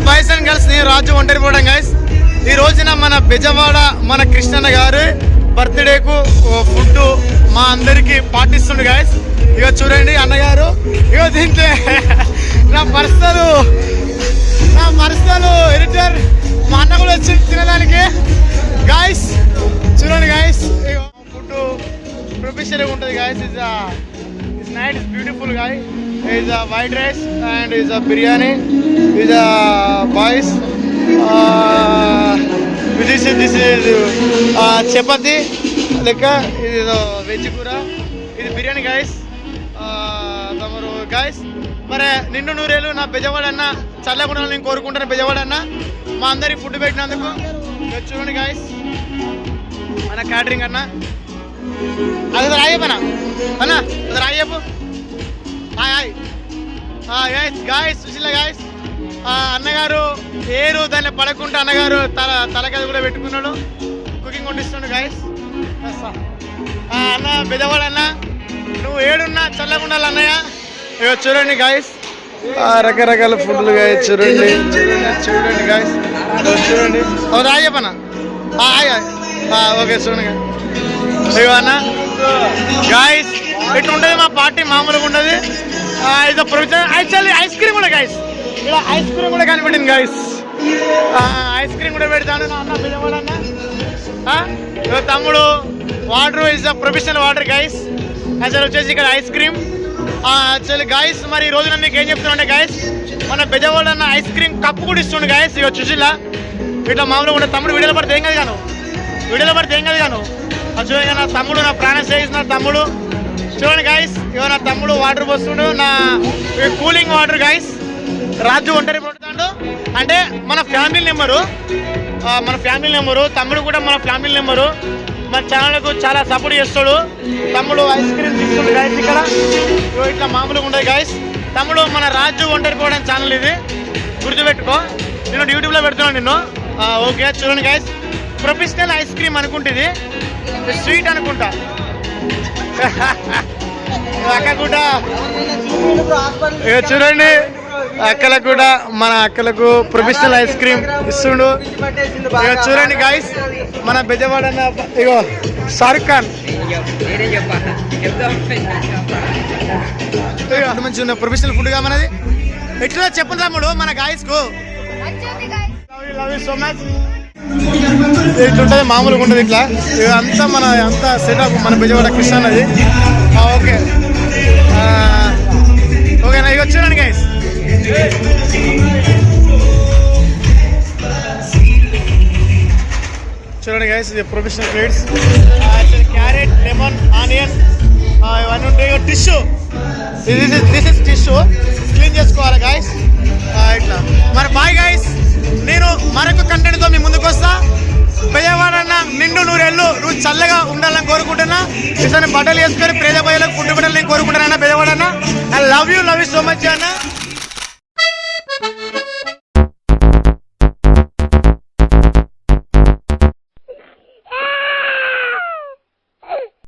Girls నేను రాజు ఒంటరి పోవడం గైస్ ఈ రోజున మన బెజవాడ మన కృష్ణన్న గారు బర్త్డేకు ఫుడ్ మా అందరికి పాటిస్తుండు గాయస్ ఇక చూడండి అన్నగారు. ఇక దీంట్లో నా పర్సనల్ నా పర్సనల్ ఎడిటర్ మా అన్న కూడా వచ్చి తినడానికి. గాయస్ చూడండి గాయస్ ఫుడ్ ప్రొఫెషనల్గా ఉంటుంది guys is is night is beautiful guy is a white rice and is a biryani is a boys this this is chapati లెక్క ఇది వెజ్ కూర ఇది బిర్యానీ గాయస్ తమరు గాయస్ మరి నిండు నూరేళ్ళు నా బెజవాడ అన్న చల్లకుండా నేను కోరుకుంటాను బెజవాడ అన్న మా అందరికి ఫుడ్ పెట్టినందుకు చూడండి గాయస్ మన క్యాటరింగ్ అన్న. అది రాయపనా అన్న అది Rayapu hi hi. Guys guys Sushila guys అన్నగారు ఏరు దాన్ని పడకుండా అన్నగారు తల తలకది కూడా పెట్టుకున్నాడు. కుకింగ్ వండిస్తున్నాడు గాయస్ అన్న బెదవాడు అన్న. నువ్వు ఏడున్నా చల్లకుండా అన్నయ్య. ఇక చూడండి గాయస్ రకరకాల ఫుడ్లు గాయస్ చూడండి. చూడండి చూడండి గాయస్ చూడండి. ఓ హాయ్ హాయ్. ఓకే చూడండి గాయస్ ఇగో అన్న గాయస్ ఇట్లా ఉంటుంది మా పార్టీ? మామూలుగా ఉండదు ఇది ప్రొవిజన్ యాక్చువల్లీ ఐస్ క్రీమ్ కూడా గాయస్ ఇలా ఐస్ క్రీమ్ కూడా కనిపెట్టింది గాయస్ ఐస్ క్రీమ్ కూడా పెడతాను నా అన్న బిజవాడ అన్న ఇగో తమ్ముడు water is a professional water guys అసలు వచ్చేసి ఇక్కడ ఐస్ క్రీమ్ యాక్చువల్లీ గాయస్ మరి ఈ రోజున మీకు ఏం చెప్తున్నా గాయస్ మన పెద్దవాళ్ళు అన్న ఐస్ క్రీమ్ కప్పు కూడా ఇస్తుండే గాయస్ ఇక చూసిలా ఇట్లా మామూలుగా ఉండే తమ్ముడు వీడియోలో పడితే ఏం కాదు గాను. వీడియోలో పడితే ఏం కాదు గాను. చూడండి నా తమ్ముడు నా ప్రాణ నా తమ్ముడు. చూడండి గాయస్ ఇవో నా తమ్ముడు వాటర్ పోస్తుండు. నా కూలింగ్ వాటర్ గాయస్ రాజు ఒంటరి పడుతాడు. అంటే మన ఫ్యామిలీ నెంబరు మన ఫ్యామిలీ నెంబరు తమ్ముడు కూడా మన ఫ్యామిలీ నెంబరు మన ఛానల్కు చాలా సపోర్ట్ చేస్తాడు. తమ్ముడు ఐస్ క్రీమ్ ఇస్తుంది గాయస్ ఇక్కడ. ఇట్లా మామూలుగా ఉండదు గాయస్ తమ్ముడు మన రాజు ఒంటరి పోవడం ఛానల్ ఇది. గుర్తుపెట్టుకో. నేను యూట్యూబ్లో పెడుతున్నాను నిన్ను. ఓకే చూడండి గాయస్ ప్రొఫెషనల్ ఐస్ క్రీమ్ అనుకుంటుంది. స్వీట్ అనుకుంటా. అక్క కూడా చూడండి అక్కలకు కూడా మన అక్కలకు ప్రొఫెషనల్ ఐస్ క్రీమ్ ఇస్తుండు. ఇక చూడండి గాయస్ మన బెజవాడ ఇగో షారుఖ్ ఖాన్. మంచి ఉన్న ప్రొఫెషనల్ ఫుడ్గా మనది. ఎట్లా చెప్పండి తమ్ముడు మన గాయస్కు. లవ్ యూ సో మచ్ ఇట్లా మామూలుగా ఉంటుంది ఇట్లా. ఇది అంతా మన అంతా సెటప్ మన బిజవాడ కృష్ణ అన్నది ఆ, ఓకే. ఆ, ఓకేనా ఇక చూడండి గైస్ చూడండి గైస్ ఇది professional plates carrot lemon onion ఇవన్నీ ఉంటాయి tissue this is this is tissue clean చేసుకోవాలి గాయస్ ఇట్లా. మరి బాయ్ గాయస్ నేను మరొక చల్లగా ఉండాలని కోరుకుంటున్నా. ఇతని బట్టలు వేసుకొని పేద పోయేలకు ఫుడ్ పెట్టాలని కోరుకుంటున్నా పెద్దవాడన్న I love you love you so much అన్న.